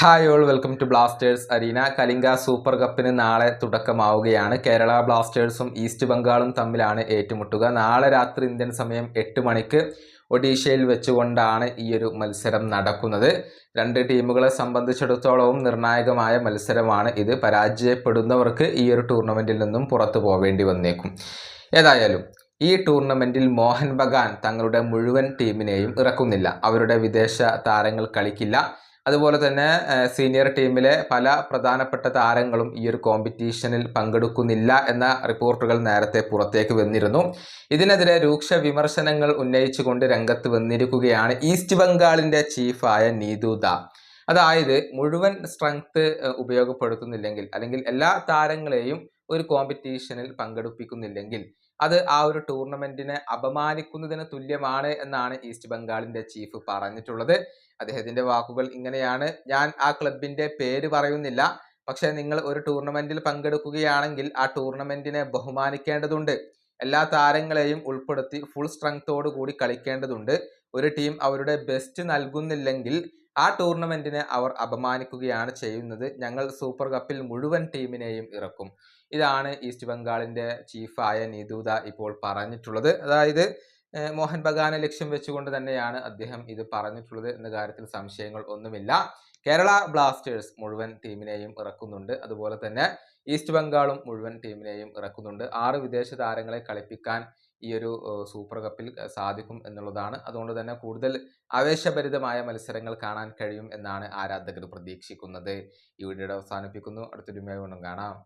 Hi all welcome to Blasters arena Kalinga super കപ്പിന് നാളെ തുടക്കമാവുകയാണ്. Kerala ബ്ലാസ്റ്റേഴ്സും east ബംഗാളും തമ്മിലാണ് ഏറ്റുമുട്ടുക. നാളെ രാത്രി ഇന്ത്യൻ സമയം എട്ട് മണിക്ക് ഒഡീഷയിൽ വെച്ചുകൊണ്ടാണ് ഈ ഒരു മത്സരം നടക്കുന്നത്. രണ്ട് ടീമുകളെ സംബന്ധിച്ചിടത്തോളവും നിർണായകമായ മത്സരമാണ് ഇത്. പരാജയപ്പെടുന്നവർക്ക് ഈ ഒരു ടൂർണമെന്റിൽ നിന്നും പുറത്തു പോവേണ്ടി വന്നേക്കും. ഏതായാലും ഈ ടൂർണമെന്റിൽ മോഹൻ ബഗാൻ തങ്ങളുടെ മുഴുവൻ ടീമിനെയും ഇറക്കുന്നില്ല. അവരുടെ വിദേശ താരങ്ങൾ കളിക്കില്ല. അതുപോലെ തന്നെ സീനിയർ ടീമിലെ പല പ്രധാനപ്പെട്ട താരങ്ങളും ഈ ഒരു കോമ്പറ്റീഷനിൽ പങ്കെടുക്കുന്നില്ല എന്ന റിപ്പോർട്ടുകൾ നേരത്തെ പുറത്തേക്ക് വന്നിരുന്നു. ഇതിനെതിരെ രൂക്ഷ വിമർശനങ്ങൾ ഉന്നയിച്ചുകൊണ്ട് രംഗത്ത് വന്നിരിക്കുകയാണ് ഈസ്റ്റ് ബംഗാളിന്റെ ചീഫായ നീതുദ അതായത് മുഴുവൻ സ്ട്രെങ്ത് ഉപയോഗപ്പെടുത്തുന്നില്ലെങ്കിൽ അല്ലെങ്കിൽ എല്ലാ താരങ്ങളെയും ഒരു കോമ്പറ്റീഷനിൽ പങ്കെടുപ്പിക്കുന്നില്ലെങ്കിൽ അത് ആ ഒരു ടൂർണമെന്റിനെ അപമാനിക്കുന്നതിന് തുല്യമാണ് എന്നാണ് ഈസ്റ്റ് ബംഗാളിന്റെ ചീഫ് പറഞ്ഞിട്ടുള്ളത്. അദ്ദേഹത്തിന്റെ വാക്കുകൾ ഇങ്ങനെയാണ്. ഞാൻ ആ ക്ലബിന്റെ പേര് പറയുന്നില്ല. പക്ഷേ നിങ്ങൾ ഒരു ടൂർണമെന്റിൽ പങ്കെടുക്കുകയാണെങ്കിൽ ആ ടൂർണമെന്റിനെ ബഹുമാനിക്കേണ്ടതുണ്ട്. എല്ലാ താരങ്ങളെയും ഉൾപ്പെടുത്തി ഫുൾ സ്ട്രെങ്തോടു കൂടി കളിക്കേണ്ടതുണ്ട്. ഒരു ടീം അവരുടെ ബെസ്റ്റ് നൽകുന്നില്ലെങ്കിൽ ആ ടൂർണമെന്റിനെ അവർ അപമാനിക്കുകയാണ് ചെയ്യുന്നത്. ഞങ്ങൾ സൂപ്പർ കപ്പിൽ മുഴുവൻ ടീമിനെയും ഇറക്കും. ഇതാണ് ഈസ്റ്റ് ബംഗാളിന്റെ ചീഫായ നീതൂത ഇപ്പോൾ പറഞ്ഞിട്ടുള്ളത്. അതായത് മോഹൻ ബഗാനെ ലക്ഷ്യം വെച്ചുകൊണ്ട് തന്നെയാണ് അദ്ദേഹം ഇത് പറഞ്ഞിട്ടുള്ളത് എന്ന കാര്യത്തിൽ സംശയങ്ങൾ ഒന്നുമില്ല. കേരള ബ്ലാസ്റ്റേഴ്സ് മുഴുവൻ ടീമിനെയും ഇറക്കുന്നുണ്ട്. അതുപോലെ തന്നെ ഈസ്റ്റ് ബംഗാളും മുഴുവൻ ടീമിനെയും ഇറക്കുന്നുണ്ട്. ആറ് വിദേശ താരങ്ങളെ കളിപ്പിക്കാൻ ഈ ഒരു സൂപ്പർ കപ്പിൽ സാധിക്കും എന്നുള്ളതാണ്. അതുകൊണ്ട് തന്നെ കൂടുതൽ ആവേശഭരിതമായ മത്സരങ്ങൾ കാണാൻ കഴിയും എന്നാണ് ആരാധകർ പ്രതീക്ഷിക്കുന്നത്. ഈ വീഡിയോ അവസാനിപ്പിക്കുന്നു. അടുത്തൊരു കാണാം.